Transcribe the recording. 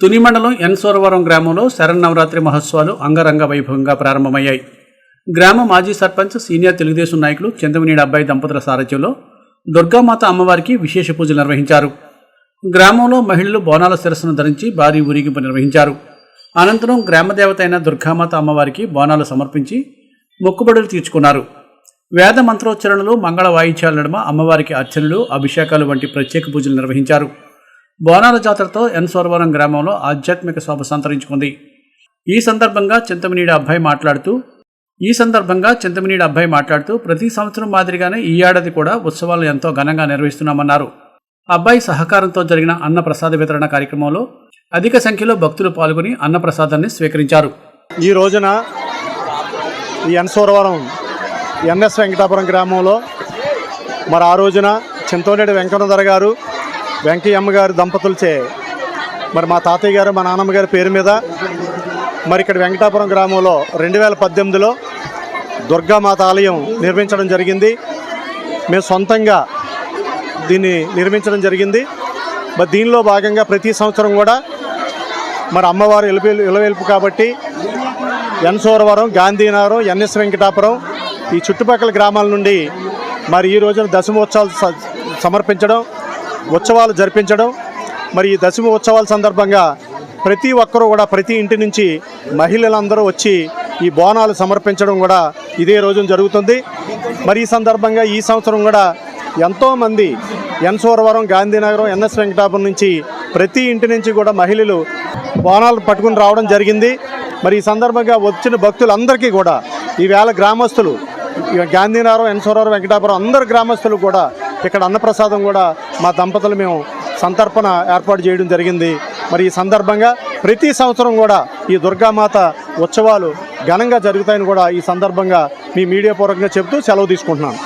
తుని మండలం ఎన్ సోరవరం గ్రామంలో శరన్నవరాత్రి మహోత్సవాలు అంగరంగ వైభవంగా ప్రారంభమయ్యాయి. గ్రామ మాజీ సర్పంచ్ సీనియర్ తెలుగుదేశం నాయకులు చందమనీడి అబ్బాయి దంపతుల సారథ్యంలో దుర్గామాత అమ్మవారికి విశేష పూజలు నిర్వహించారు. గ్రామంలో మహిళలు బోనాల శిరస్సును ధరించి భారీ ఊరేగింపు నిర్వహించారు. అనంతరం గ్రామదేవత అయిన దుర్గామాత అమ్మవారికి బోనాలు సమర్పించి మొక్కుబడులు తీర్చుకున్నారు. వేద మంత్రోచ్చరణలు మంగళ వాయిద్యాల నడుమ అమ్మవారికి అర్చనలు అభిషేకాలు వంటి ప్రత్యేక పూజలు నిర్వహించారు. బోనాల జాతరతో ఎన్ గ్రామంలో ఆధ్యాత్మిక శోభ సంతరించుకుంది. ఈ సందర్భంగా చింతమనీడి అబ్బాయి మాట్లాడుతూ ఈ సందర్భంగా చింతమనీడి అబ్బాయి మాట్లాడుతూ ప్రతి సంవత్సరం మాదిరిగానే ఈ ఏడాది కూడా ఉత్సవాలు ఎంతో ఘనంగా నిర్వహిస్తున్నామన్నారు. అబ్బాయి సహకారంతో జరిగిన అన్న ప్రసాద వితరణ కార్యక్రమంలో అధిక సంఖ్యలో భక్తులు పాల్గొని అన్న ప్రసాదాన్ని స్వీకరించారు. ఈ రోజున ఈ ఎన్సోరవరం ఎన్ఎస్ వెంకటాపురం గ్రామంలో మరి ఆ రోజున చింతోనేటి వెంకటధర గారు వెంకయ్యమ్మ గారు దంపతులచే. మరి మా తాతయ్య గారు మా నాన్నమ్మ గారి పేరు మీద మరి ఇక్కడ వెంకటాపురం గ్రామంలో రెండు వేల పద్దెనిమిదిలో దుర్గామాత ఆలయం నిర్మించడం జరిగింది. మేము సొంతంగా దీన్ని నిర్మించడం జరిగింది. మరి దీనిలో భాగంగా ప్రతి సంవత్సరం కూడా మరి అమ్మవారు ఇలవేలు ఇలవేల్పు కాబట్టి ఎన్సోరవరం గాంధీనగరం ఎన్ఎస్ వెంకటాపురం ఈ చుట్టుపక్కల గ్రామాల నుండి మరి ఈ రోజున దశమోత్సవాలు స- సమర్పించడం ఉత్సవాలు జరిపించడం మరి ఈ దశమ ఉత్సవాల సందర్భంగా ప్రతి ఒక్కరూ కూడా ప్రతి ఇంటి నుంచి మహిళలందరూ వచ్చి ఈ బోనాలు సమర్పించడం కూడా ఇదే రోజున జరుగుతుంది. మరి ఈ సందర్భంగా ఈ సంవత్సరం కూడా ఎంతోమంది ఎన్సూరవరం గాంధీనగరం ఎన్ఎస్ వెంకటాపురం నుంచి ప్రతి ఇంటి నుంచి కూడా మహిళలు బోనాలు పట్టుకుని రావడం జరిగింది. మరి ఈ సందర్భంగా వచ్చిన భక్తులందరికీ కూడా ఈవేళ గ్రామస్తులు గాంధీనగరం ఎన్సోరవరం వెంకటాపురం అందరు గ్రామస్తులు కూడా ఇక్కడ అన్నప్రసాదం కూడా మా దంపతులు మేము సంతర్పణ ఏర్పాటు చేయడం జరిగింది. మరి ఈ సందర్భంగా ప్రతి సంవత్సరం కూడా ఈ దుర్గామాత ఉత్సవాలు ఘనంగా జరుగుతాయని కూడా ఈ సందర్భంగా మీ మీడియా పూర్వకంగా చెబుతూ సెలవు తీసుకుంటున్నాను.